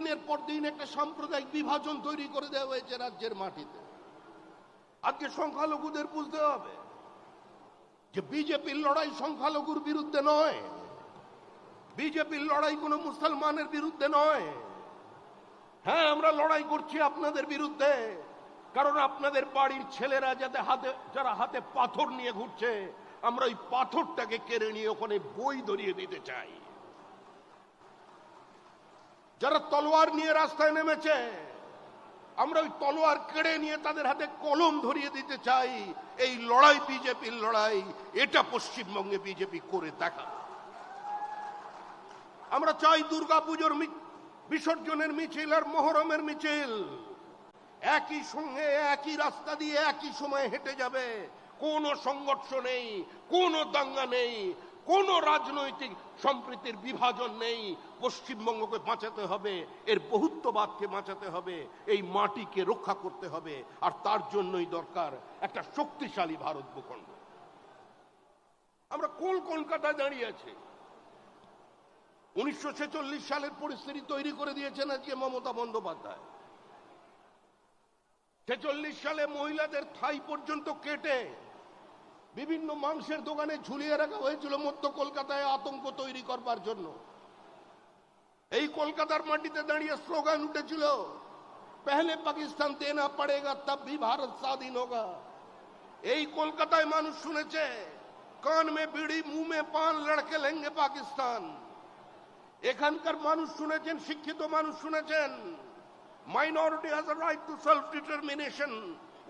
দিনের পর দিন একটা সাম্প্রদায়িক বিভাজন তৈরি করে দেওয়া হয়েছে রাজ্যের মাটিতে। আজকে সংখ্যালঘুদের বুঝতে হবে যে বিজেপির লড়াই সংখ্যালঘুর বিরুদ্ধে নয়। বিজেপির লড়াই কোনো মুসলমানের বিরুদ্ধে নয়। হ্যাঁ আমরা লড়াই করছি আপনাদের বিরুদ্ধে, কারণ আপনাদের বাড়ির ছেলেরা যাতে হাতে, যারা হাতে পাথর নিয়ে ঘুরছে, আমরা ওই পাথরটাকে কেড়ে নিয়ে ওখানে বই ধরিয়ে দিতে চাই। যারা তলোয়ার নিয়ে রাস্তায় নেমেছে, আমরা ওই তলোয়ার কেড়ে নিয়ে তাদের হাতে কলম ধরিয়ে দিতে চাই। এই লড়াই বিজেপির লড়াই, এটা পশ্চিমবঙ্গে বিজেপি করে দেখা। আমরা চাই দুর্গাপুজোর বিসর্জনের মিছিল আর মহরমের মিছিল। একই সঙ্গে একই রাস্তা দিয়ে একই সময় হেঁটে যাবে। কোনো সংঘর্ষ নেই, কোনো দাঙ্গা নেই। কোনো রাজনৈতিক সম্প্রীতির বিভাজন নেই। পশ্চিমবঙ্গকে বাঁচাতে হবে, এর বহুত্ববাদকে বাঁচাতে হবে, এই মাটিকে রক্ষা করতে হবে, আর তার জন্যই দরকার একটা শক্তিশালী ভারত ভূখণ্ড। আমরা কোন কলকাতায় দাঁড়িয়ে আছি? উনিশশো সালের পরিস্থিতি তৈরি করে দিয়েছেন আজকে মমতা বন্দ্যোপাধ্যায়। ছেচল্লিশ সালে মহিলাদের থাই পর্যন্ত কেটে বিভিন্ন মাংসের দোকানে ঝুলিয়ে রাখা হয়েছিল মধ্য কলকাতায় আতঙ্ক তৈরি করবার জন্য। এই কলকাতার মাটিতে দাঁড়িয়ে স্লোগান উঠেছিল, পহলে পাকিস্তান দেনা পড়েগা তব ভি ভারত স্বাধীন হোগা। এই কলকাতায় মানুষ শুনেছে, কান মে বিড়ি মুখ মে পান, লড়কে লেঙ্গে পাকিস্তান। এখানকার মানুষ শুনেছেন, শিক্ষিত মানুষ শুনেছেন minority right to right to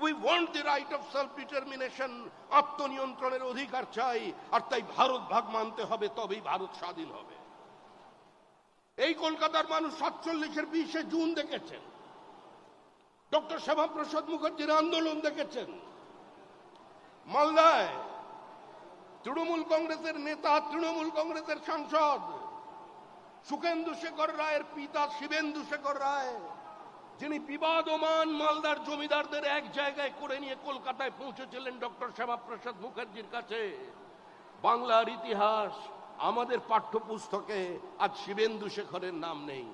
self-determination. We right of right determination আত্মনিয়ন্ত্রণের অধিকার চাই, আর তাই ভারত ভাগ মানতে হবে, তবেই ভারত স্বাধীন হবে এই কলকাতার মানুষ সাতচল্লিশের বিশে জুন দেখেছেন ডক্টর শ্যামাপ্রসাদ মুখার্জির আন্দোলন দেখেছেন মালদায় তৃণমূল কংগ্রেসের নেতা, তৃণমূল কংগ্রেসের সাংসদ সুখেন্দু শেখর রায়ের পিতা শিবেন্দু শেখর রায় যিনি বিবাদমান মালদার জমিদারদের এক জায়গায় করে নিয়ে কলকাতায় পৌঁছেছিলেন ডক্টর শ্যামাপ্রসাদ মুখার্জির কাছে। বাংলার ইতিহাস, আমাদের পাঠ্যপুস্তকে আজ শিবেন্দু শেখরের নাম নেই।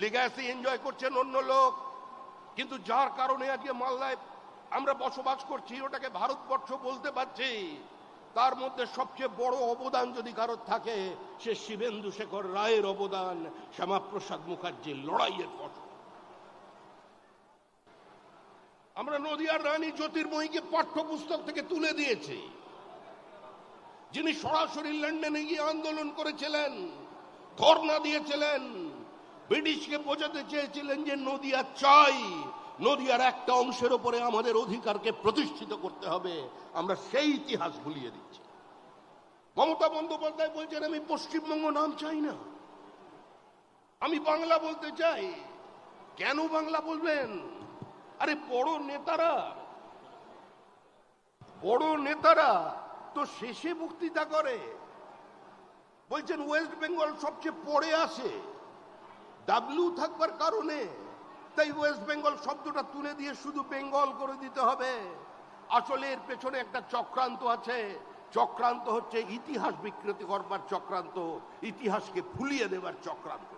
লিগাসি এনজয় করছেন অন্য লোক, কিন্তু যার কারণে আজকে মালদায় আমরা বসবাস করছি, ওটাকে ভারতবর্ষ বলতে পারছি। তার মধ্যে সবচেয়ে বড় অবদান যদি কারোর থাকে, সে শিবেন্দু শেখর রায়ের অবদান, শ্যামাপ্রসাদ মুখার্জির লড়াইয়ের ফসল আমরা নদিয়ার রানী জ্যোতির্ময়ীকে পাঠ্যপুস্তক থেকে তুলে দিয়েছি। যিনি সরাসরি লন্ডনে গিয়ে আন্দোলন করেছিলেন, ধর্ণা দিয়েছিলেন, ব্রিটিশকে বোঝাতে চেয়েছিলেন যে নদিয়া চাই, নদিয়ার একটা অংশের উপরে আমাদের অধিকারকে প্রতিষ্ঠিত করতে হবে। আমরা সেই ইতিহাস ভুলিয়ে দিচ্ছি। মমতা বন্দ্যোপাধ্যায় বলছেন, আমি পশ্চিমবঙ্গ নাম চাই না। আমি বাংলা বলতে চাই। কেন বাংলা বলবেন? আরে বড় নেতারা বড় নেতারা তো শেষে বক্তৃতা করে। বলছেন ওয়েস্ট বেঙ্গল সবচেয়ে পরে আসে ডাব্লিউ থাকবার কারণে তাই ওয়েস্ট বেঙ্গল শব্দটা তুলে দিয়ে শুধু বেঙ্গল করে দিতে হবে। আসলে এর পেছনে একটা চক্রান্ত আছে। চক্রান্ত হচ্ছে ইতিহাস বিকৃতি করবার চক্রান্ত, ইতিহাসকে ফুলিয়ে দেবার চক্রান্ত।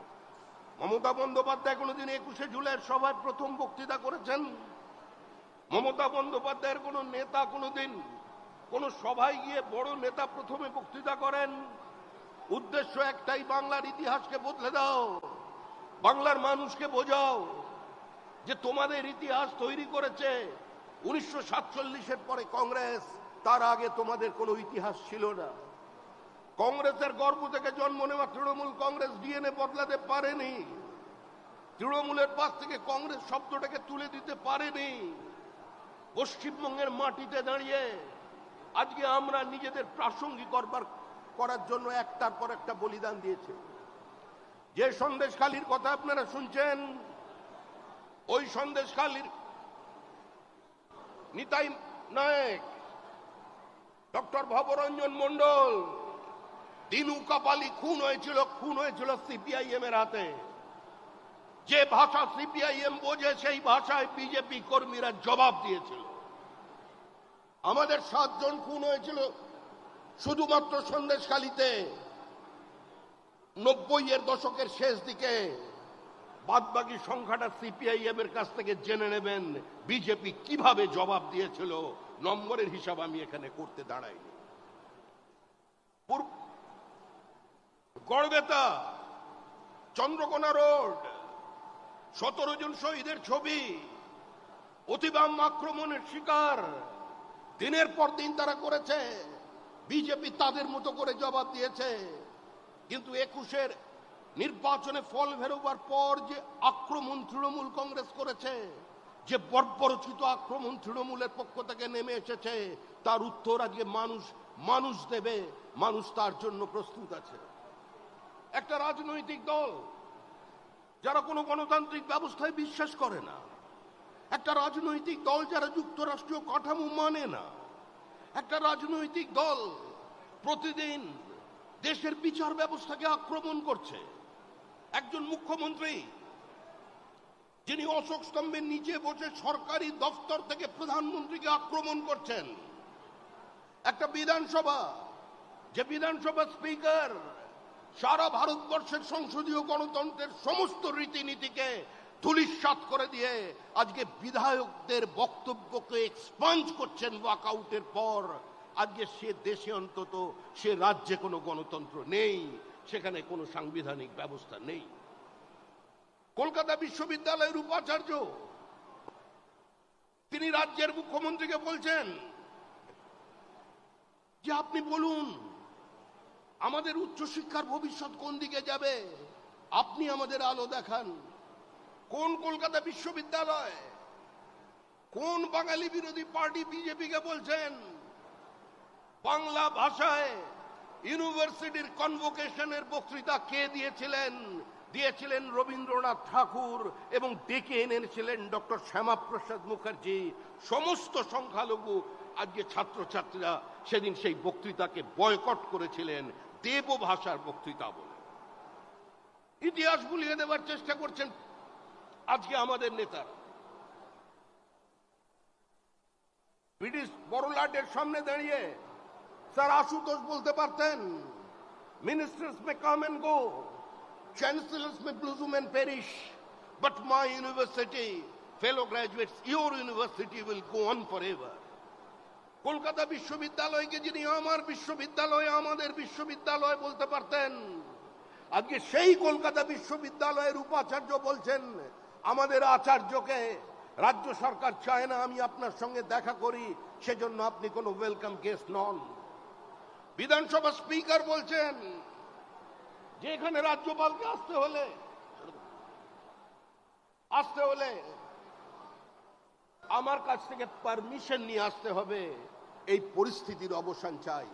মমতা বন্দ্যোপাধ্যায় কোনোদিন একুশে জুলাইয়ের সভায় প্রথম বক্তৃতা করেছেন? মমতা বন্দ্যোপাধ্যায়ের কোন নেতা কোনোদিন কোন সভায় গিয়ে বড় নেতা প্রথমে বক্তৃতা করেন? উদ্দেশ্য একটাই, বাংলার ইতিহাসকে বদলে দাও, বাংলার মানুষকে বোঝাও যে তোমাদের ইতিহাস তৈরি করেছে উনিশশো সাতচল্লিশের পরে কংগ্রেস। তার আগে তোমাদের কোনো ইতিহাস ছিল না। কংগ্রেসের গর্ব থেকে জন্ম নেওয়া তৃণমূল কংগ্রেস ডিএনএ বদলাতে পারেনি। তৃণমূলের পাশ থেকে কংগ্রেস শব্দটাকে তুলে দিতে পারেনি। পশ্চিমবঙ্গের মাটিতে দাঁড়িয়ে আজকে আমরা নিজেদের প্রাসঙ্গিক করবার, করার জন্য একটার পর একটা বলিদান দিয়েছে। যে সন্দেশখালির কথা আপনারা শুনছেন, ওই সন্দেশখালির নিতাই নায়ক, ডক্টর ভবরঞ্জন মন্ডল দিনু কাপালি খুন হয়েছিল খুন হয়েছিল সিপিআইএম এর হাতে। যে ভাষা সিপিআইএম বোঝে, সেই ভাষায় বিজেপি কর্মীরা জবাব দিয়েছিল। আমাদের সাতজন খুন হয়েছিল শুধুমাত্র সন্দেশখালিতে, নব্বই এর দশকের শেষ দিকে। বাদবাকি সংখ্যাটা সিপিআইএম এর কাছ থেকে জেনে নেবেন, বিজেপি কীভাবে জবাব দিয়েছিল। নম্বরের হিসাব আমি এখানে করতে দাঁড়াইনি। গড়বেতা, চন্দ্রকোনা রোড, সতেরো জন শহীদের ছবি, অতিবাম আক্রমণের শিকার, দিনের পর দিন তারা করেছে, বিজেপি তাদের মতো করে জবাব দিয়েছে, কিন্তু একুশের নির্বাচনে ফল বেরোবার পর যে আক্রমণ তৃণমূল কংগ্রেস করেছে, যে বর্বরচিত আক্রমণ তৃণমূলের পক্ষ থেকে নেমে এসেছে, তার উত্তর আজকে মানুষ মানুষ দেবে, মানুষ তার জন্য প্রস্তুত আছে। একটা রাজনৈতিক দল যারা কোনো গণতান্ত্রিক ব্যবস্থায় বিশ্বাস করে না। একটা রাজনৈতিক দল যারা যুক্তরাষ্ট্রীয় কাঠামো মানে না। একটা রাজনৈতিক দল প্রতিদিন দেশের বিচার ব্যবস্থাকে আক্রমণ করছে। একজন মুখ্যমন্ত্রী, যিনি অশোক স্তম্ভের নিচে বসে সরকারি দফতর থেকে প্রধানমন্ত্রীকে আক্রমণ করছেন। একটা বিধানসভা, যে বিধানসভা স্পিকার সারা ভারতবর্ষের সংসদীয় গণতন্ত্রের সমস্ত রীতিনীতিকে ধুলিস্বাত করে দিয়ে আজকে বিধায়কদের বক্তব্যকে এক্সপাঞ্জ করছেন ওয়াকআউটের পর। আজকে সে দেশে অন্তত, সে রাজ্যে কোনো গণতন্ত্র নেই, সেখানে কোনো সাংবিধানিক ব্যবস্থা নেই। কলকাতা বিশ্ববিদ্যালয়ের উপাচার্য, তিনি রাজ্যের মুখ্যমন্ত্রীকে বলছেন যে আপনি বলুন আমাদের উচ্চশিক্ষার ভবিষ্যৎ কোন দিকে যাবে? আপনি আমাদের আলো দেখান। কোন কলকাতা বিশ্ববিদ্যালয়? কোন বাঙালি বিরোধী পার্টি বিজেপিকে বলছেন? বাংলা ভাষায় ইউনিভার্সিটির কনভোকেশনের বক্তৃতা কে দিয়েছিলেন? দিয়েছিলেন রবীন্দ্রনাথ ঠাকুর এবং ডেকে এনেছিলেন ডক্টর শ্যামাপ্রসাদ মুখার্জি। সমস্ত সংখ্যালঘু, আজকে ছাত্রছাত্রীরা সেদিন সেই বক্তৃতাকে বয়কট করেছিলেন। দেব ভাষার বক্তৃতা বলে। ইতিহাস ভুলিয়ে দেওয়ার চেষ্টা করছেন আজকে আমাদের নেতারা ব্রিটিশ বড়লাটের সামনে দাঁড়িয়ে স্যার আশুতোষ বলতে পারতেন ministers may come and go chancellors may bloom and perish but my university fellow graduates your university will go on for ever Kolkata বিশ্ববিদ্যালয়কে যিনি আমার বিশ্ববিদ্যালয়, আমাদের বিশ্ববিদ্যালয় বলতে পারতেন, আজকে সেই কলকাতা বিশ্ববিদ্যালয়ের উপাচার্য বলছেন, আমাদের আচার্যকে রাজ্য সরকার চায় না, আমি আপনার সঙ্গে দেখা করি, সেজন্য আপনি কোনো ওয়েলকাম গেস্ট নন। বিধানসভা স্পিকার বলছেন, যে এখানে রাজ্যপালকে আসতে হলে আসতে হলে আমার কাছ থেকে পারমিশন নিয়ে আসতে হবে। এই পরিস্থিতির অবসান চাই।